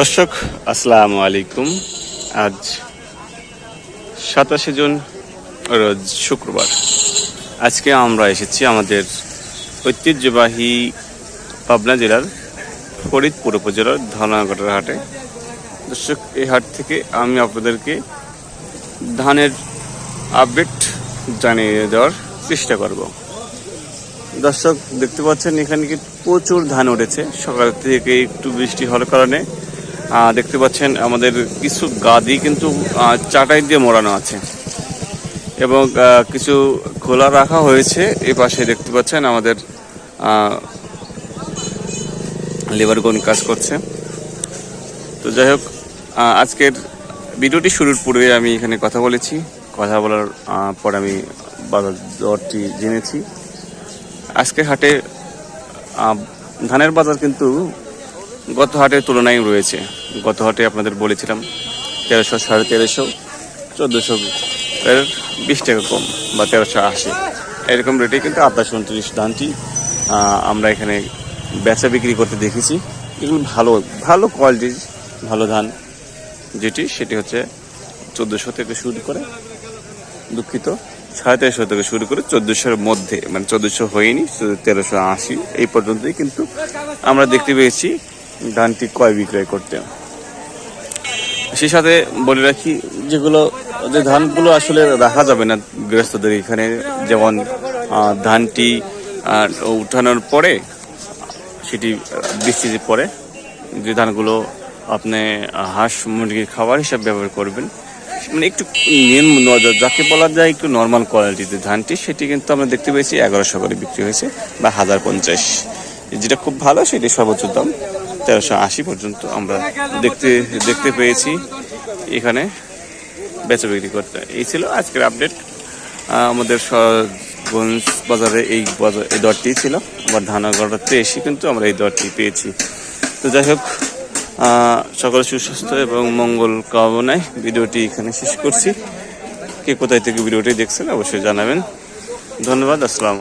দর্শক, আসসালামু আলাইকুম। আজ সাতাশে জুন, রোজ শুক্রবার। আজকে আমরা এসেছি আমাদের ঐতিহ্যবাহী পাবনা জেলার ফরিদপুর উপজেলার ধনাগড়ের হাটে। দর্শক এই হাট থেকে আমি আপনাদেরকে ধানের আপডেট জানিয়ে দেওয়ার চেষ্টা করব। দর্শক, দেখতে পাচ্ছেন এখানে কি প্রচুর ধান উঠেছে। সকাল থেকে একটু বৃষ্টি হওয়ার কারণে দেখতে পাচ্ছেন, আমাদের কিছু গাদি কিন্তু চাটাই দিয়ে মোড়ানো আছে। এবং কিছু খোলা রাখা হয়েছে এ পাশে দেখতে পাচ্ছেন আমাদের লেবারগণ কাজ করছে। তো যাই হোক আজকের ভিডিওটি শুরুর পূর্বে আমি এখানে কথা বলেছি। কথা বলার পর আমি বাজার দরটি জেনেছি। আজকে হাটে ধানের বাজার কিন্তু গত হাটের তুলনায় রয়েছে। গত হাটে আপনাদের বলেছিলাম, তেরোশো, সাড়ে তেরোশো, চোদ্দোশো এর বিশ টাকা কম বা তেরোশো আশি। এরকম রেটে কিন্তু আঠাশ, উনত্রিশ ধানটি আমরা এখানে বেচা বিক্রি করতে দেখেছি। এগুলো ভালো ভালো কোয়ালিটির ভালো ধান যেটি, সেটি হচ্ছে চোদ্দোশো থেকে শুরু করে দুঃখিত, সাড়ে তেরোশো থেকে শুরু করে চোদ্দোশোর মধ্যে মানে চোদ্দোশো হয়নি, তেরোশো আশি এই পর্যন্তই কিন্তু আমরা দেখতে পেয়েছি। ধানটি ক্রয় বিক্রয় করতে সেই সাথে বলে রাখি, যেগুলো, যে ধানগুলো আসলে রাখা যাবে না গৃহস্থদের এখানে, যেমন ধানটি উঠানোর পরে, সেটি বৃষ্টিতে পরে, যে ধানগুলো আপনি হাঁস, মুরগির খাবার হিসাবে ব্যবহার করবেন মানে একটু নিয়ম যাকে বলা যায় একটু নর্মাল কোয়ালিটির যে ধানটি, সেটি কিন্তু আমরা দেখতে পেয়েছি এগারোশো করে বিক্রি হয়েছে বা হাজার পঞ্চাশ। যেটা খুব ভালো, সেটি সর্বোচ্চ দাম। তেরোশো আশি পর্যন্ত আমরা দেখতে দেখতে পেয়েছি এখানে বেচা বিক্রি করতে। এই ছিল আজকের আপডেট। আমাদের গঞ্জ বাজারে এই বাজার, এই দরটি ছিল। আবার ধানাগড়াতে এসে কিন্তু আমরা এই দরটি পেয়েছি। তো যাই হোক সকল সুস্বাস্থ্য এবং মঙ্গল কামনায় ভিডিওটি এখানে শেষ করছি। কে কোথায় থেকে ভিডিওটি দেখছেন অবশ্যই জানাবেন। ধন্যবাদ, আসসালাম